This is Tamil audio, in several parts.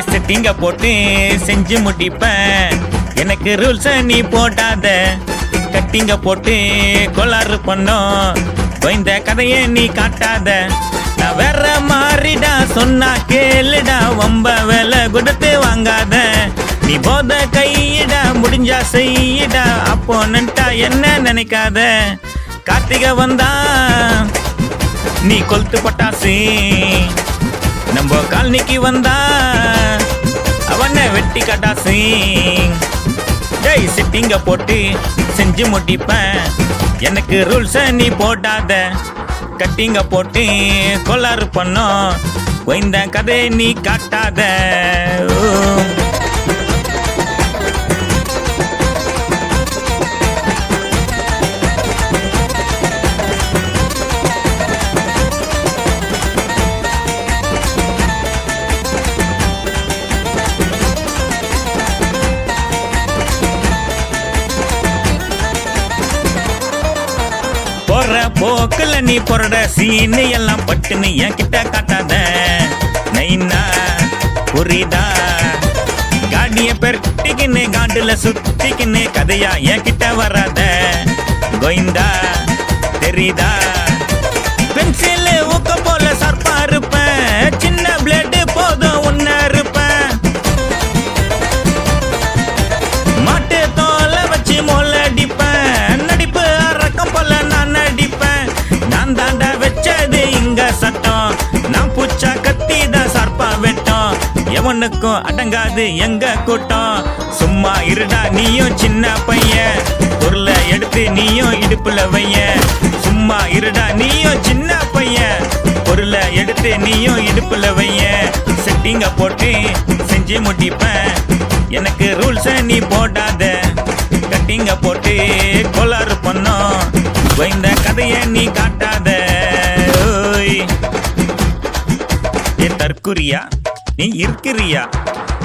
செட்டிங்க போட்டு செஞ்சு முடிப்பேன். எனக்கு ரூல்ஸ் நீ போட்டாத கட்டிங்க போட்டு கோளாறு பண்ணோம். இந்த கதையை நீ காட்டாத. நான் வேற மாறிடா சொன்னா கேளுடா. வம்ப வேலை கொடுத்து வாங்காத. நீ போத கையிடா முடிஞ்சா செய்யிடா. அப்போ நன்ட்டா என்ன நினைக்காத. கார்த்திகை வந்தா நீ கொளுத்து பட்டாசு. நம்ம காலனிக்கு வந்தா அவனை வெட்டி கட்டாசு ஜெய் சிட்டிங்க போட்டு செஞ்சு முடிப்பேன். எனக்கு ரூல்ஸ நீ போடாத. கட்டிங்க போட்டு கொள்ளாறு பண்ணோம். இந்த கதையை நீ காட்டாத. போற போக்குல நீ பொறட சீனு எல்லாம் பட்டுன்னு என்கிட்ட காட்டாத. நைனா புரிதா காடிய பெருட்டிக்கின்னு காண்டுல சுத்திக்கின்னு கதையா என்கிட்ட வராத. கோயிந்தா தெரியுதா? பென்சில் ஊக்க போல சர்ப்பா இருப்பேன் வச்சது சட்டம் நான் பூச்சா கத்தி தான் சர்ப்பா வெட்டம். எவனுக்கும் அடங்காது எங்க கூட்டம். சும்மா இருடா நீயும் சின்ன பையன். பொருளை எடுத்து நீயும் இடுப்புல வைய சும்மா இருடா நீயும் சின்ன பையன். பொருளை எடுத்து நீயும் இடுப்புல வைய செட்டிங்க போட்டு செஞ்சு முடிப்பேன். எனக்கு ரூல்ஸ நீ போடாத. கட்டிங்க போட்டு கோளாறு பண்ணோம். இந்த கதையை நீ காட்ட ஏ தற்குறியா? நீ இருக்கிறியா?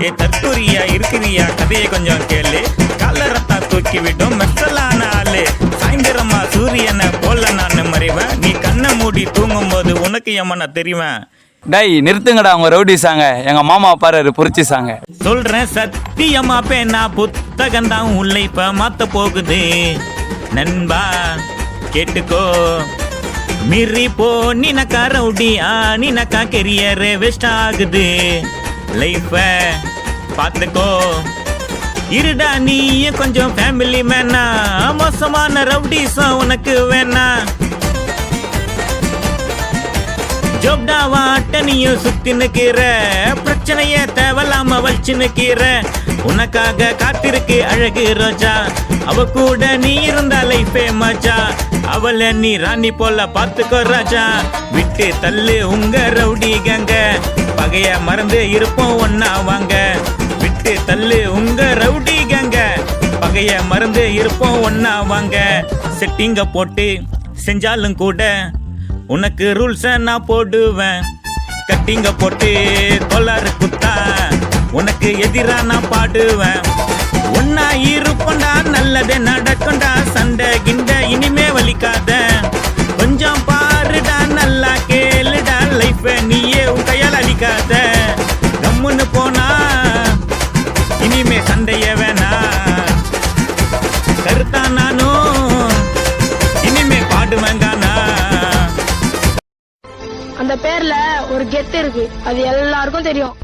ஏ தற்குறியா இருக்கிறியா? கதையை கொஞ்சம் கேளு. கல்லறத்தா தூக்கி விடும் மெத்தலான ஆளு. சாயந்தரமா சூரியனை போல நான் மறைவேன். நீ கண்ணை மூடி தூங்கும் போது உனக்கு ஏமா தெரிவேன். டேய் நிறுத்துங்கடா அவங்க ரவுடி சாங்க. எங்க மாமா பாரு புரிச்சு சாங்க. சொல்றேன் சத்தியமா பேனா புத்தகம் தான் உள்ள இப்ப மாத்த போகுது. நண்பா கேட்டுக்கோ. மீறி போ நினக்கா ரவுடியா நினக்கா கெரியர் வேஸ்ட் ஆகுது. லைஃப பார்த்துக்கோ இருடா நீ கொஞ்சம் ஃபேமிலி மேனா மோசமான ரவுடிஸும் உனக்கு வேணா. ஜோப்டா வாட்ட நீயும் சுத்தி நிக்கிற. பிரச்சனைய தேவலாம வச்சு நிக்கிற. உனக்காக காத்திருக்கு அழகு ரோஜா. அவ கூட நீ இருந்த லைஃபே மச்சா அவளை நீ ராணி போல பாத்துக்கோ ராஜா. விட்டு தள்ளு உங்க ரவுடி கங்க. பகைய மறந்து இருப்போம் ஒன்னா வாங்க. விட்டு தள்ளு உங்க ரவுடி கங்க. பகைய மறந்து இருப்போம் ஒன்னா வாங்க. செட்டிங்க போட்டு செஞ்சாலும் கூட உனக்கு ரூல்ஸ நான் போடுவேன். கட்டிங்க போட்டு கொள்ளாறு குத்தா உனக்கு எதிரா நான் பாடுவேன். ஒன்னா இருப்பண்டா நல்லதே நடக்கும்டா. சண்டை கிண்ட இனிமே வலிக்காத. கொஞ்சம் பாருடா நல்லா கேளுடா. லைஃப நீயே உன் கையால் அழிக்காத. கம்முன்னு போனா இனிமே சண்டைய வேணா. கருத்தா நானும் இனிமே பாடுவேங்கானா அந்த பேர்ல ஒரு கெத்து இருக்கு. அது எல்லாருக்கும் தெரியும்.